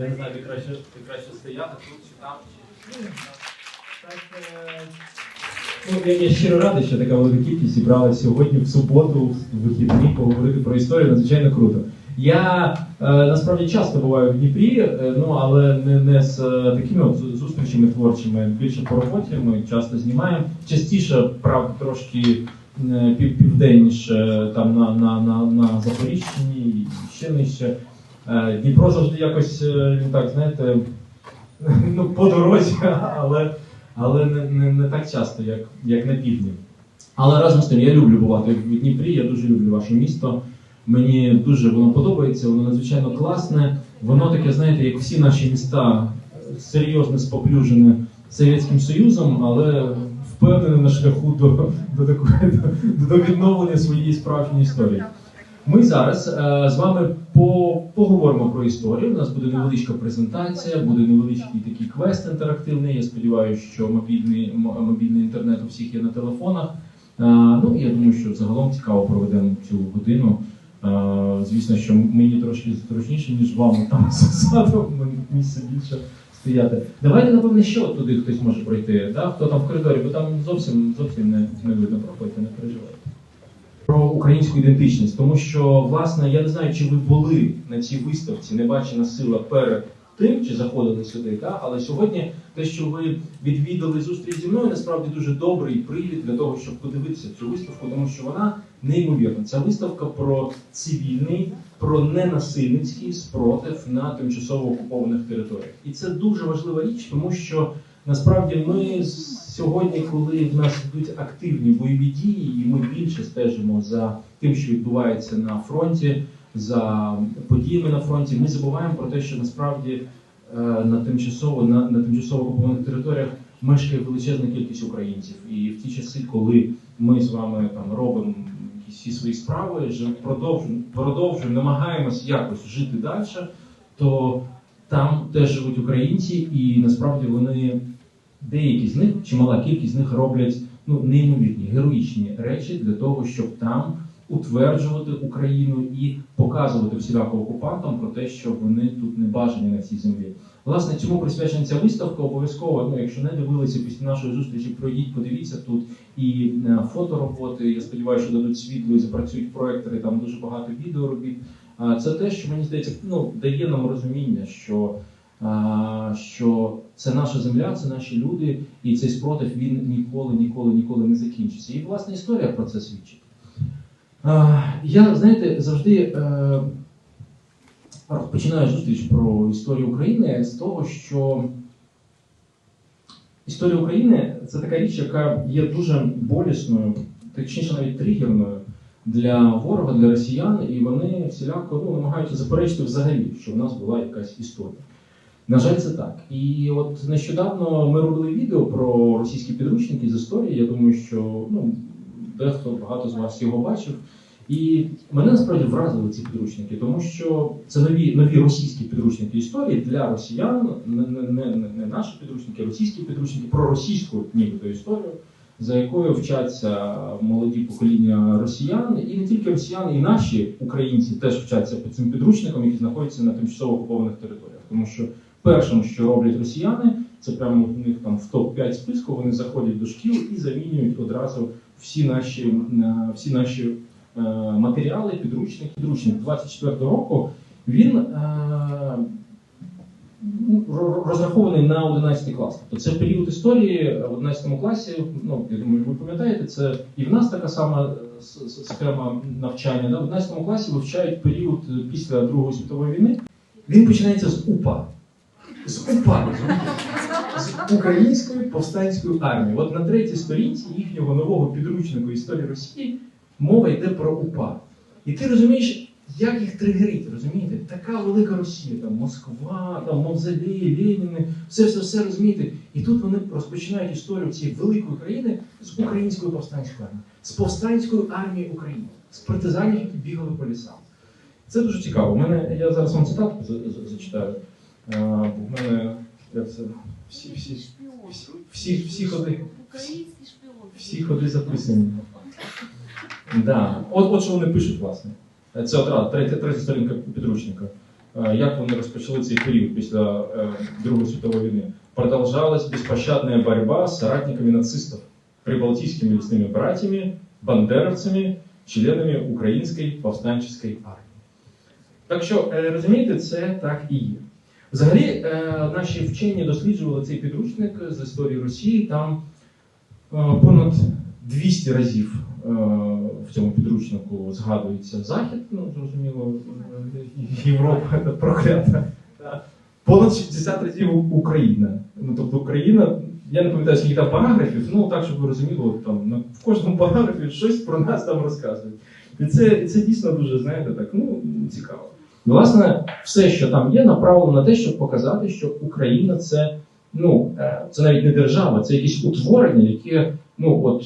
Я не знаю, де краще, де краще стояти, тут чи там, чи. Так, е, Ну, я, я щиро радий, що така велика кількість зібрала сьогодні в суботу, в вихідний, поговорити про історію. Надзвичайно круто. Я е, насправді часто буваю в Дніпрі, е, ну але не, не з е, такими от зустрічами творчими, більше по роботі. Ми часто знімаємо. Частіше, правда, трошки е, південніше там на, на, на, на Запоріжчині і ще нижче. Е, Дніпро завжди якось е, так, знаєте, ну, по дорозі, але, але не, не, не так часто, як, як на півдні. Але разом з тим, я люблю бувати в Дніпрі, я дуже люблю ваше місто. Мені дуже воно подобається, воно надзвичайно класне. Воно таке, знаєте, як всі наші міста, серйозно споплюжене Совєтським Союзом, але впевнене на шляху до, до, такої, до, до відновлення своєї справжньої історії. Ми зараз е, з вами по, поговоримо про історію. У нас буде невеличка презентація, буде невеличкий такий квест інтерактивний. Я сподіваюся, що мобільний, мобільний інтернет у всіх є на телефонах. Ну я думаю, що загалом цікаво проведемо цю годину. Звісно, що мені трошки зручніше, ніж вам там ззаду, місце більше стояти. Давайте, напевне, ще туди хтось може пройти. Да? Хто там в коридорі, бо там зовсім зовсім не, не видно. Проходьте, не переживайте про українську ідентичність, тому що власне я не знаю, чи ви були на цій виставці Небачена сила перед тим, чи заходили сюди, та? але сьогодні те, що ви відвідали зустріч зі мною, насправді дуже добрий привід для того, щоб подивитися цю виставку, тому що вона неймовірна. Ця виставка про цивільний, про ненасильницький спротив на тимчасово окупованих територіях. І це дуже важлива річ, тому що Насправді ми сьогодні, коли в нас йдуть активні бойові дії, і ми більше стежимо за тим, що відбувається на фронті, за подіями на фронті, ми забуваємо про те, що насправді е, на тимчасово на, на тимчасово окупованих територіях мешкає величезна кількість українців. І в ті часи, коли ми з вами там робимо всі свої справи, продовжуємо, продовжуємо, намагаємось якось жити далі, то там теж живуть українці, і насправді вони деякі з них, чимала кількість з них роблять ну, неймовірні, героїчні речі для того, щоб там утверджувати Україну і показувати всіляко окупантам про те, що вони тут не бажані на цій землі. Власне, цьому присвячена ця виставка. Обов'язково, ну якщо не дивилися після нашої зустрічі, пройдіть, подивіться тут і е, фотороботи. Я сподіваюся, що дадуть світло і запрацюють проектори. Там дуже багато відеоробіт. Це те, що мені здається, ну дає нам розуміння, що, що це наша земля, це наші люди, і цей спротив він ніколи, ніколи, ніколи не закінчиться. І власне історія про це свідчить. Я знаєте, завжди е, починаю зустріч про історію України з того, що історія України це така річ, яка є дуже болісною, точніше навіть тригерною для ворога, для росіян, і вони всіляко ну, намагаються заперечити взагалі, що в нас була якась історія. На жаль, це так. І от нещодавно ми робили відео про російські підручники з історії. Я думаю, що ну, дехто багато з вас його бачив. І мене насправді вразили ці підручники, тому що це нові, нові російські підручники історії для росіян, не, не, не, не- наші підручники, а російські підручники про російську нібито історію, за якою вчаться молоді покоління росіян, і не тільки росіяни, і наші українці теж вчаться по цим підручникам, які знаходяться на тимчасово окупованих територіях. Тому що першим, що роблять росіяни, це прямо у них там в топ-5 списку. Вони заходять до шкіл і замінюють одразу всі наші е, всі наші е, матеріали, підручник. Підручник 24 року він е, розрахований на 11 клас. Тобто це період історії в 11 класі. Ну я думаю, ви пам'ятаєте, це і в нас така сама е, схема навчання. Да? В 11 класі вивчають період е, після Другої світової війни. Він починається з УПА. З УПА, з української повстанської армії. От на третій сторінці їхнього нового підручнику історії Росії мова йде про УПА. І ти розумієш, як їх тригерить, розумієте? Така велика Росія, там Москва, там Мавзолей, Леніни, все, все, все розумієте. І тут вони розпочинають історію цієї великої країни з української повстанської армії, з повстанської армії України, з партизанів, які бігали по лісам. Це дуже цікаво. У мене я зараз вам цитатку за- за- зачитаю. В мене як це всі, всі, всі, всі, всі ходи, всі ходи записані. Да. От, от що вони пишуть, власне. Це от третя, третя сторінка підручника. Е, Як вони розпочали цей період після е, Другої світової війни? Продолжалась беспощадная борьба с соратниками нацистов, прибалтийскими лесными братьями, бандеровцями, членами Української повстанчої армії. Так що, е, розумієте, це так і є. Взагалі, е, наші вчені досліджували цей підручник з історії Росії. Там е, понад 200 разів е, в цьому підручнику згадується Захід, ну зрозуміло, е, Європа проклята. Понад 60 разів Україна. Ну тобто Україна, я не пам'ятаю, скільки там параграфів, ну так, щоб ви розуміли, там в кожному параграфі щось про нас там розказують. І це, це дійсно дуже, знаєте, так, ну, цікаво. Власне, все, що там є, направлено на те, щоб показати, що Україна це, ну, е, це навіть не держава, це якесь утворення, яке, ну, от,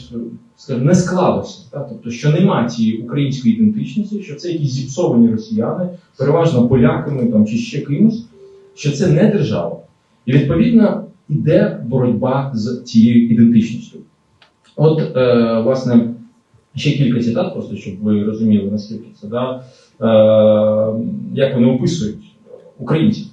скажімо, не склалося. Так? Тобто, що нема цієї української ідентичності, що це якісь зіпсовані росіяни, переважно поляками там, чи ще кимось, що це не держава. І відповідно йде боротьба з цією ідентичністю. От, е, власне, ще кілька цитат, просто щоб ви розуміли, наскільки це. Да? Е, як вони описують українців.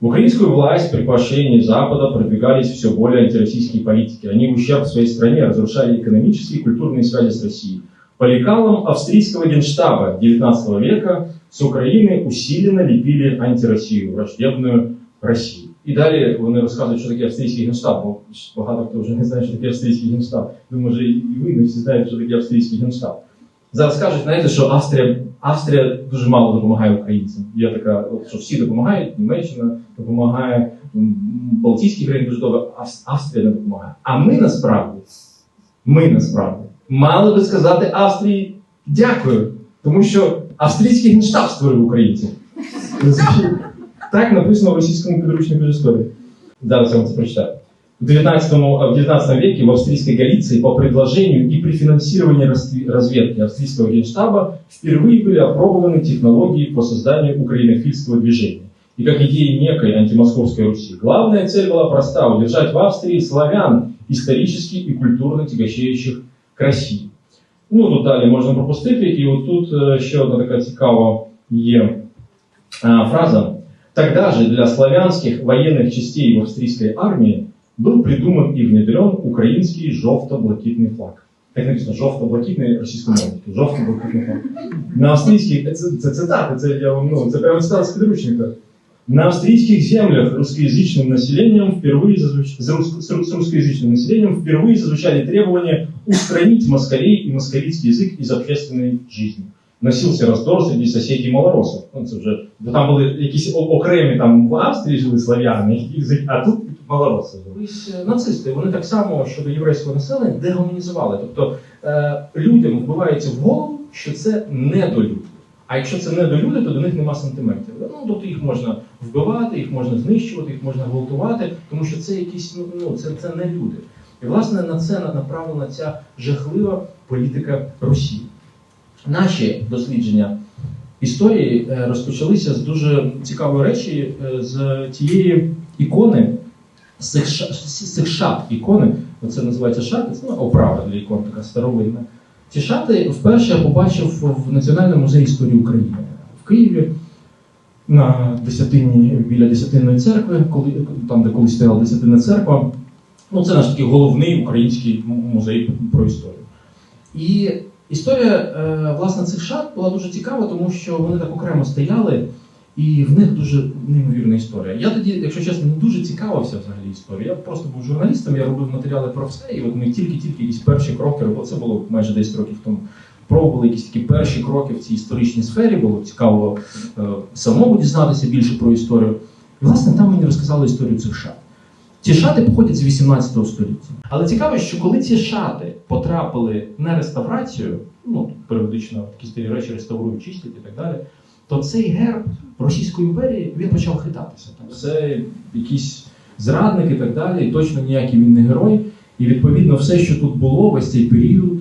В украинскую власть при поощрении Запада продвигались все более антироссийские политики. Они в ущерб своей стране разрушали экономические и культурные связи с Россией. По лекалам австрийского генштаба XIX века с Украины усиленно лепили антироссию, враждебную Росії. І далі вони розказують, що таке австрійський генштаб, бо багато хто вже не знає, що таке австрійський генштаб. Ви, може, і ви не всі знаєте, що таке австрійський генштаб. Зараз кажуть, знаєте, що Австрія, Австрія дуже мало допомагає українцям. Є така, от, що всі допомагають, Німеччина допомагає, Балтійські країни дуже добре, Ав- Австрія не допомагає. А ми насправді, ми насправді мали би сказати Австрії дякую, тому що австрійський генштаб створив українців. Так написано в російському підручнику історії. Зараз я вам це прочитаю. В 19, в 19 веке в австрийской Галиции по предложению и при финансировании расти- разведки австрийского генштаба впервые были опробованы технологии по созданию украинофильского движения. И как идеи некой антимосковской Руси. Главная цель была проста – удержать в Австрии славян, исторически и культурно тягощающих к Росії. Ну, тут далі можна пропустити, і от тут е, ще одна така цікава є е, фраза. Тогда же для славянских военных частей в австрийской армии был придуман и внедрен украинский жовто-блакитный флаг. Так написано жовто-блакитний російськомовний. Жовто-блакитний флаг. На австрійських це, це цитати, це я вам ну, це прямо цитата з підручника. На австрийских землях русскоязычным населением впервые зазвуч... с рус- с ру- с русскоязычным населением впервые зазвучали требования устранить москалей и москалийский язык из общественной жизни. Носився роздор серед сусідів малоросів. Ну, це вже, бо там були якісь о- окремі там в Австрії жили слав'яни, які язик, а тут малороси е, нацисти, вони так само щодо єврейського населення дегуманізували. Тобто е, людям вбивається в голову, що це недолюди. А якщо це недолюди, то до них нема сантиментів. Ну, тобто їх можна вбивати, їх можна знищувати, їх можна гвалтувати, тому що це якісь, ну, ну це, це не люди. І власне на це направлена ця жахлива політика Росії. Наші дослідження історії е, розпочалися з дуже цікавої речі, е, з тієї ікони, з цих, шат ікони, оце називається шати, це ну, оправа для ікон, така старовинна. Ці шати вперше я побачив в Національному музеї історії України в Києві на десятині біля десятинної церкви, коли там, де колись стояла десятинна церква. Ну, це наш такий головний український музей про історію. І історія е, власне цих шат була дуже цікава, тому що вони так окремо стояли, і в них дуже неймовірна історія. Я тоді, якщо чесно, не дуже цікавився взагалі історією. Я просто був журналістом, я робив матеріали про все, і от ми тільки-тільки якісь перші кроки робили. Це було майже 10 років тому. Пробували якісь такі перші кроки в цій історичній сфері, було цікаво е, самому дізнатися більше про історію. І власне там мені розказали історію цих шат. Ці шати походять з 18 століття. Але цікаво, що коли ці шати потрапили на реставрацію, ну періодично такі старі речі реставрують, чистять і так далі, то цей герб Російської імперії він почав хитатися. Там це якісь зрадник і так далі, і точно ніякий він не герой. І відповідно все, що тут було, весь цей період,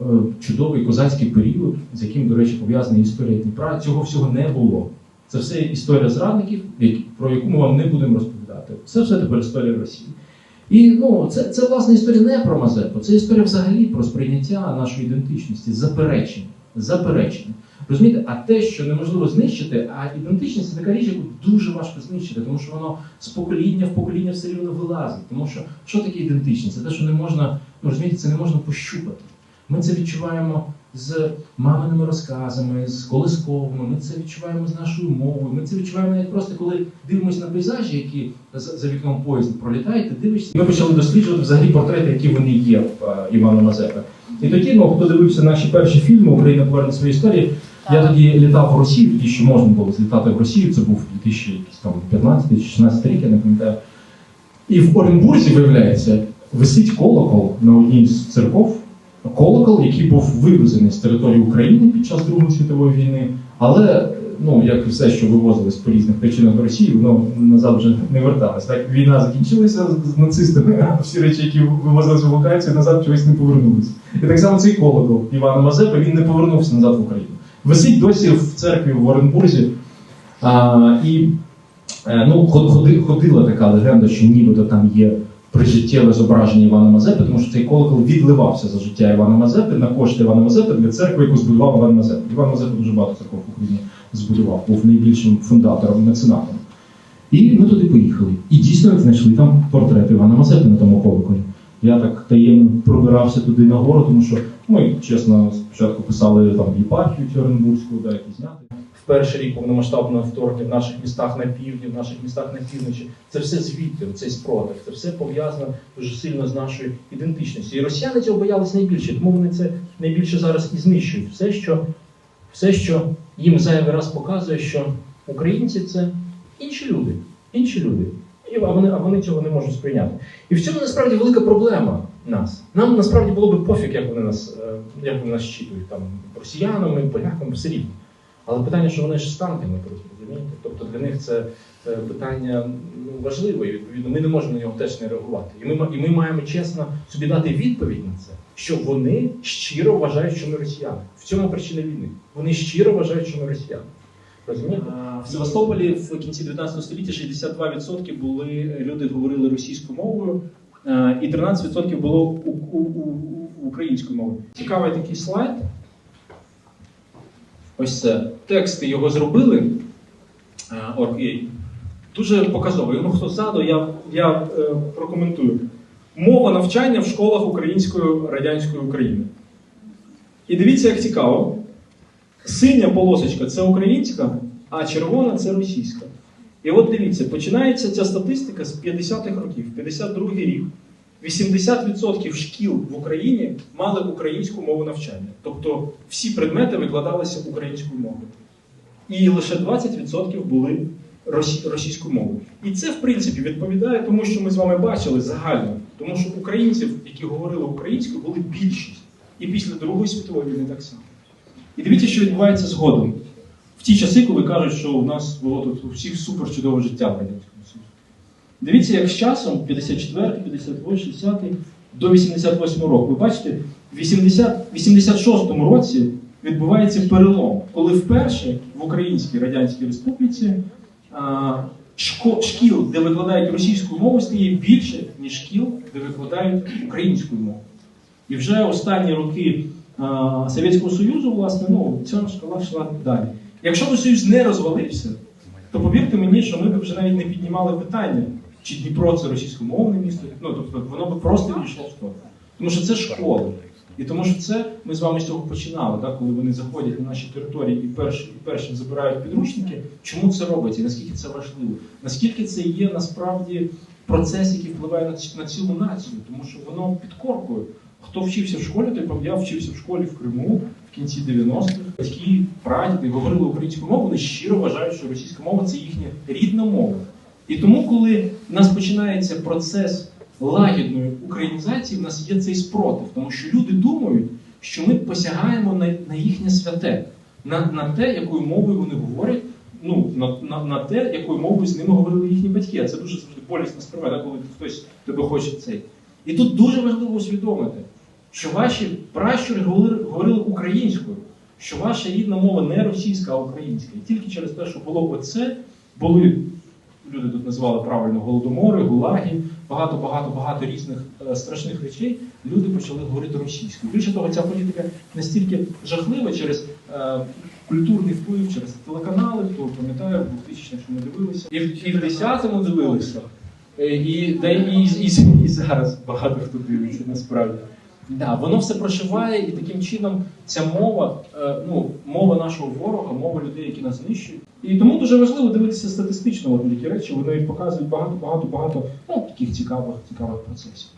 е, чудовий козацький період, з яким, до речі, пов'язана історія Дніпра, цього всього не було. Це все історія зрадників, про яку ми вам не будемо розповідати. Це все тепер історія Росії. І ну, це, це власне історія не про Мазепу, це історія взагалі про сприйняття нашої ідентичності, заперечення. Заперечення. Розумієте, а те, що неможливо знищити, а ідентичність це така річ, яку дуже важко знищити, тому що воно з покоління в покоління все рівно вилазить. Тому що що таке ідентичність? Це те, що не можна, ну розумієте, це не можна пощупати. Ми це відчуваємо з маминими розказами, з колисковими, ми це відчуваємо з нашою мовою. Ми це відчуваємо навіть просто коли дивимося на пейзажі, які за, вікном поїзд пролітають, ти дивишся. Ми почали досліджувати взагалі портрети, які вони є в е, Івана Мазепи. І тоді, ну хто дивився наші перші фільми Україна поверне свої історії. Я тоді літав в Росію, тоді ще можна було злітати в Росію. Це був 2015-2016 рік, я не пам'ятаю. І в Оренбурзі, виявляється, висить колокол на одній з церков. Колокол, який був вивезений з території України під час Другої світової війни, але ну як і все, що вивозилось по різних причинах до Росії, воно назад вже не верталось. Так війна закінчилася з- нацистами, а всі речі, які вивозились в евакуацію, назад чогось не повернулися. І так само цей колокол Івана Мазепи він не повернувся назад в Україну. Висить досі в церкві в Оренбурзі. А, і е, ну, ходи- ходила така легенда, що нібито там є прижиттєве зображення Івана Мазепи, тому що цей колокол відливався за життя Івана Мазепи на кошти Івана Мазепи для церкви, яку збудував Іван Мазепа. Іван Мазепа дуже багато церков в Україні збудував, був найбільшим фундатором, меценатом. І ми туди поїхали. І дійсно знайшли там портрет Івана Мазепи на тому колоколі. Я так таємно пробирався туди нагору, тому що ми, чесно, спочатку писали там єпархію цю Оренбурзьку, да, які зняти. В перший рік повномасштабного вторгнення в наших містах на півдні, в наших містах на півночі. Це все звідти, цей спротив, це все пов'язано дуже сильно з нашою ідентичністю. І росіяни цього боялись найбільше, тому вони це найбільше зараз і знищують. Все, що, все, що їм зайвий раз показує, що українці це інші люди, інші люди. І, а, вони, а вони цього не можуть сприйняти. І в цьому насправді велика проблема нас. Нам насправді було би пофіг, як вони нас, е, як вони нас щитують, там, росіянами, поляками, все рівно. Але питання, що вони ж з танками просто, розумієте? Тобто для них це питання ну, важливе, і відповідно ми не можемо на нього теж не реагувати. І ми, і ми маємо чесно собі дати відповідь на це, що вони щиро вважають, що ми росіяни. В цьому причина війни. Вони щиро вважають, що ми росіяни. Розумієте? В Севастополі в кінці 19 століття 62% були люди говорили російською мовою, і 13% було у, у, у, у- українською мовою. Цікавий такий слайд. Ось це. Тексти його зробили. е, Дуже показовий. Ну, хто ззаду, я, я е, прокоментую. Мова навчання в школах української радянської України. І дивіться, як цікаво. Синя полосочка це українська, а червона це російська. І от дивіться, починається ця статистика з 50-х років, 52-й рік. 80% шкіл в Україні мали українську мову навчання. Тобто всі предмети викладалися українською мовою. І лише 20% були російською мовою. І це, в принципі, відповідає тому, що ми з вами бачили загально. Тому що українців, які говорили українською, були більшість. І після Другої світової війни так само. І дивіться, що відбувається згодом. В ті часи, коли кажуть, що у нас було тут у всіх супер чудове життя в Радянському Союзі. Дивіться, як з часом, 54, 58, 60 до 88 року. Ви бачите, в 80, 86 році відбувається перелом, коли вперше в Українській Радянській Республіці шкіл, де викладають російську мову, стає більше, ніж шкіл, де викладають українську мову. І вже останні роки Совєтського Союзу, власне, ну, ця шкала йшла далі. Якщо б Союз не розвалився, то повірте мені, що ми б вже навіть не піднімали питання, чи Дніпро це російськомовне місто. Ну, тобто воно б просто війшло в сторону. Тому що це школи. І тому що це ми з вами з цього починали, так, коли вони заходять на наші території і перші, перші забирають підручники. Чому це робиться? Наскільки це важливо? Наскільки це є насправді процес, який впливає на, на цілу націю, тому що воно підкоркує. Хто вчився в школі, той я вчився в школі в Криму в кінці 90-х. Батьки, прадіди говорили українську мову, вони щиро вважають, що російська мова це їхня рідна мова. І тому, коли в нас починається процес лагідної українізації, в нас є цей спротив, тому що люди думають, що ми посягаємо на, на їхнє святе, на, на те, якою мовою вони говорять, ну, на, на, на те, якою мовою з ними говорили їхні батьки. А це дуже завжди болісно сприймає, коли хтось тебе хоче цей. І тут дуже важливо усвідомити, що ваші пращури говорили, говорили українською, що ваша рідна мова не російська, а українська. І тільки через те, що було оце, були люди тут називали правильно голодомори, гулаги, багато, багато, багато різних е, страшних речей. Люди почали говорити російською. Більше того, ця політика настільки жахлива через е, культурний вплив, через телеканали, хто пам'ятає, в 2000 що ми дивилися, і в, і в 10-му дивилися. Е, І, і, і, і, і зараз багато хто дивиться насправді. Да, воно все прошиває, і таким чином ця мова, е, ну, мова нашого ворога, мова людей, які нас знищують. І тому дуже важливо дивитися статистично от, такі речі, вони показують багато, багато, багато ну, таких цікавих, цікавих процесів.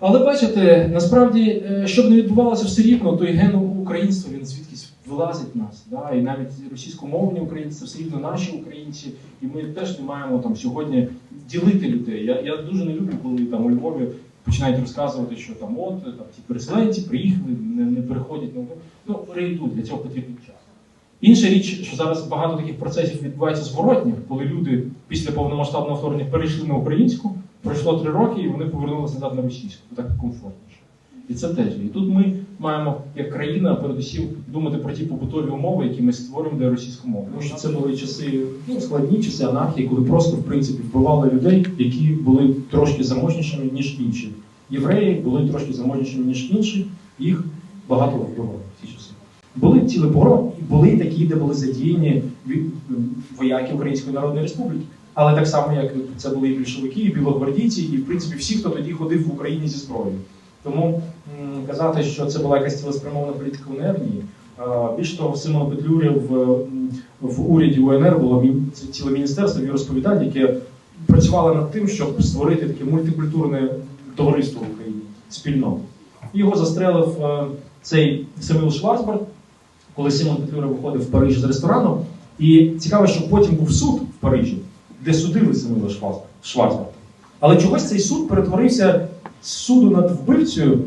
Але бачите, насправді, е, щоб не відбувалося все рівно, той ген українства він звідкись вилазить в нас. Да? І навіть російськомовні українці це все рівно наші українці, і ми теж не маємо там сьогодні ділити людей. Я, я дуже не люблю, коли там у Львові починають розказувати, що там от там ті переселенці приїхали, не, не переходять. на ну перейдуть, для цього потрібен час. Інша річ, що зараз багато таких процесів відбувається зворотніх, коли люди після повномасштабного вторгнення перейшли на українську, пройшло три роки, і вони повернулися назад на російську. Так комфортніше. І це теж. І тут ми маємо, як країна, передусім думати про ті побутові умови, які ми створюємо для російськомовних. Тому що це були часи, ну, складні часи анархії, коли просто в принципі вбивали людей, які були трошки заможнішими, ніж інші. Євреї були трошки заможнішими, ніж інші, їх багато вбивали в ті часи. Були цілі погроми, і були такі, де були задіяні вояки Української Народної Республіки. Але так само, як це були і більшовики, і білогвардійці, і в принципі всі, хто тоді ходив в Україні зі зброєю. Тому казати, що це була якась цілеспрямована політика УНР, ні. А, Більше того, в Симона Петлюрі в, в уряді УНР було ціле міністерство віросповідань, яке працювало над тим, щоб створити таке мультикультурне товариство в Україні, спільноту. Його застрелив е, цей Семил Шварцберг, коли Симон Петлюра виходив в Париж з ресторану. І цікаво, що потім був суд в Парижі, де судили Семила Шварц- Шварцберга. Але чогось цей суд перетворився з суду над вбивцею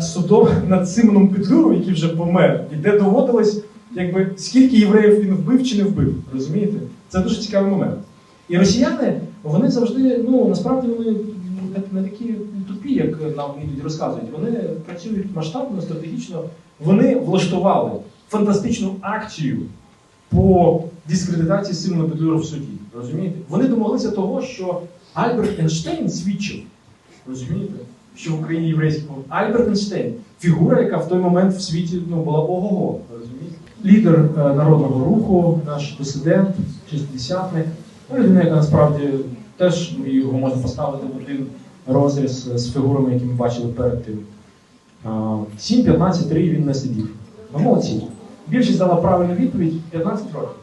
судом над Симоном Петлюрою, який вже помер, і де доводилось, якби скільки євреїв він вбив чи не вбив. Розумієте? Це дуже цікавий момент. І росіяни, вони завжди, ну насправді вони не такі тупі, як нам іноді розказують. Вони працюють масштабно, стратегічно. Вони влаштували фантастичну акцію по дискредитації Симона Петлюра в суді. Розумієте? Вони домоглися того, що Альберт Ейнштейн свідчив. Розумієте? Що в Україні єврейський був Альберт Ейнштейн, фігура, яка в той момент в світі ну, була ого-го. Розумієте? Лідер е, народного руху, наш дисидент, шістдесятник. Ну, людина, яка насправді теж ну, його можна поставити в один розріз з фігурами, які ми бачили перед тим. А, 7-15-3 він не сидів. Ну, молодці. Більшість дала правильну відповідь 15 років.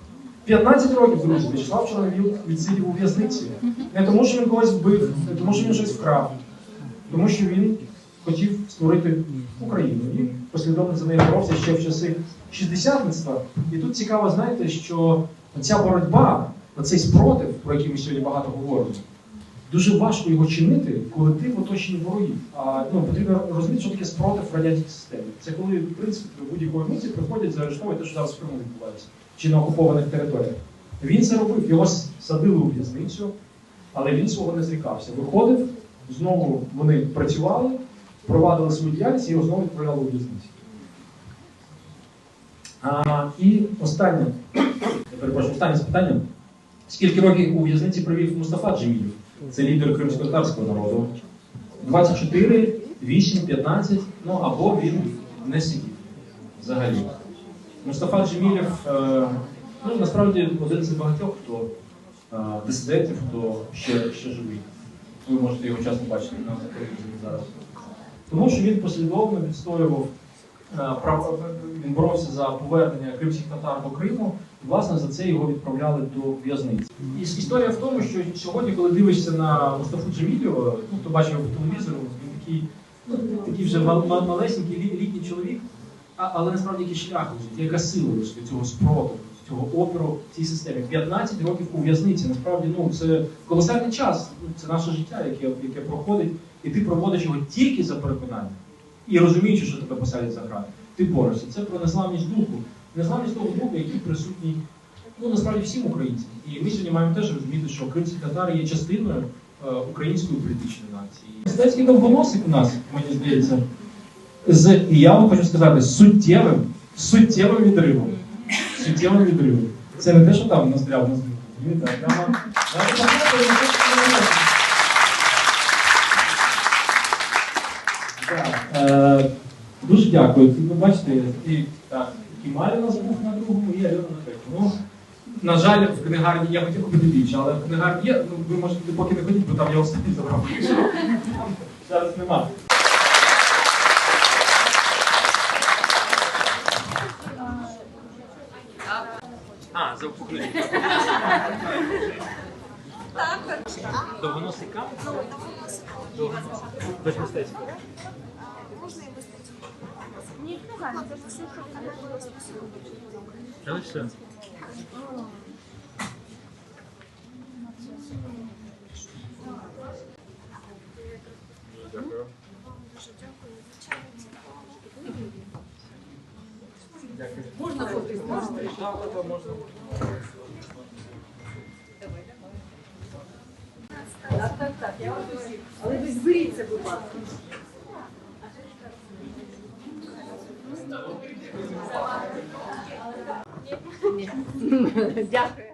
15 років, друзі, Вячеслав Чорновіл відсидів у в'язниці. Не тому, що він когось вбив, не тому, що він щось вкрав, тому що він хотів створити Україну. І послідовно за нею боровся ще в часи шістдесятництва. І тут цікаво, знаєте, що ця боротьба, цей спротив, про який ми сьогодні багато говоримо, дуже важко його чинити, коли ти в оточенні ворогів. А ну, потрібно розуміти, що таке спротив радянській системі. Це коли, в принципі, будь-якої миті приходять, заарештовують те, що зараз в Криму відбувається, чи на окупованих територіях. Він це робив, його садили у в'язницю, але він свого не зрікався. Виходив, знову вони працювали, провадили свою діяльність і його знову відправляли у в'язницю. А, і останнє, перепрошую, останнє запитання. Скільки років у в'язниці провів Мустафа Джемілів? Це лідер кримськотарського народу. 24, 8, 15, ну або він не сидів взагалі. Мустафа Джемілєв, е, ну насправді один з багатьох, хто е, дисидентів, хто ще, ще живий. Ви можете його часто бачити на телевізорі зараз. Тому що він послідовно відстоював е, він боровся за повернення кримських татар до Криму, і власне за це його відправляли до в'язниці. І історія в тому, що сьогодні, коли дивишся на Мустафу Джемілєва, ну хто бачив по телевізору, він такий, ну, такий вже мал- мал- малесенький літній чоловік, але насправді який шлях яка сила цього спротиву, цього опору цій системі. 15 років у в'язниці. Насправді ну це колосальний час. Ну, Це наше життя, яке, яке проходить, і ти проводиш його тільки за переконання. І розуміючи, що тебе посадять за грати, ти борешся. Це про незламність духу. Незламність того духу, який присутній ну насправді всім українцям. І ми сьогодні маємо теж розуміти, що кримські татари є частиною е, української політичної нації. Мистецький довгоносик у нас, мені здається, з і я вам хочу сказати, суттєвим, суттєвим відривом. Суттєвим відривом. Це не те, що там настряв на Дмитро, прямо. Так, е, Дуже дякую. Ви бачите, такий, так, такий Марі у нас був на другому і Альона на третьому. Ну, на жаль, в книгарні я хотів купити більше, але в книгарні є, ну ви можете поки не ходіть, бо там я останній забрав. Зараз нема. А, завпухли. Довгоносий кам? Без мистецтва. Можна і без цього. Ні, не це ж все, що. Та ви що? Дякую. Дякую. Можна фото? Можна? Так, можна. Так, так, так, я вас усіх. Але ви будь ласка. Дякую.